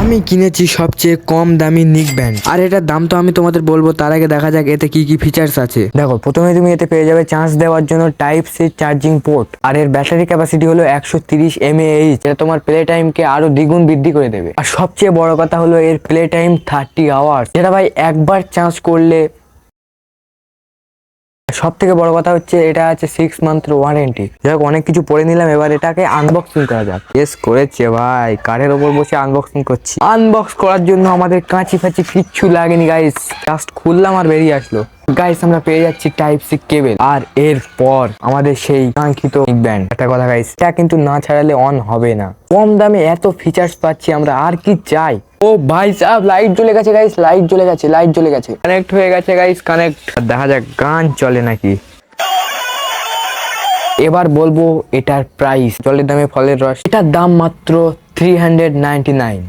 আমি কিনেছি সবচেয়ে কম দামি নিক ব্যান্ড আর এটার দাম তো আমি তোমাদের বলব, তার আগে দেখা যাক এতে কি কি ফিচার্স আছে। দেখো, প্রথমে তুমি এতে পেয়ে যাবে চার্জ দেওয়ার জন্য টাইপ সি চার্জিং পোর্ট আর এর ব্যাটারি ক্যাপাসিটি হলো একশো তিরিশ এমএএইচ এটা তোমার প্লে টাইমকে আরও দ্বিগুণ বৃদ্ধি করে দেবে। আর সবচেয়ে বড় কথা হলো এর প্লে টাইম থার্টি আওয়ার্স যেটা ভাই একবার চার্জ করলে সব থেকে বড় কথা হচ্ছে এটা আছে সিক্স মান্থ ওয়ারেন্টি যাই অনেক কিছু পরে নিলাম, এবার এটাকে আনবক্সিং করা যাক। ইয়েস করেছে ভাই। কাঠের ওপর বসে আনবক্সিং করছি। আনবক্স করার জন্য আমাদের কাঁচি ফাঁচি কিচ্ছু লাগেনি গাইস জাস্ট খুললাম আর বেরিয়ে আসলো। গাইস আমরা পেয়ে যাচ্ছি টাইপ সি কেবল আর এর পর আমাদের সেই কাঙ্ক্ষিত ব্যান্ড একটা কথা গাইস এটা কিন্তু না ছাড়ালে অন হবে না। কম দামে এত ফিচার্স পাচ্ছি আমরা, আর কি চাই? ও ভাই সাহেব লাইট জ্বলে গেছে গাইস লাইট জ্বলে গেছে লাইট জ্বলে গেছে। কানেক্ট হয়ে গেছে গাইস কানেক্ট দেখা যাক, গান চলে নাকি? এবার বলব এটার প্রাইস জলের দামে ফলের রস। এটার দাম মাত্র থ্রি হান্ড্রেড নাইনটি নাইন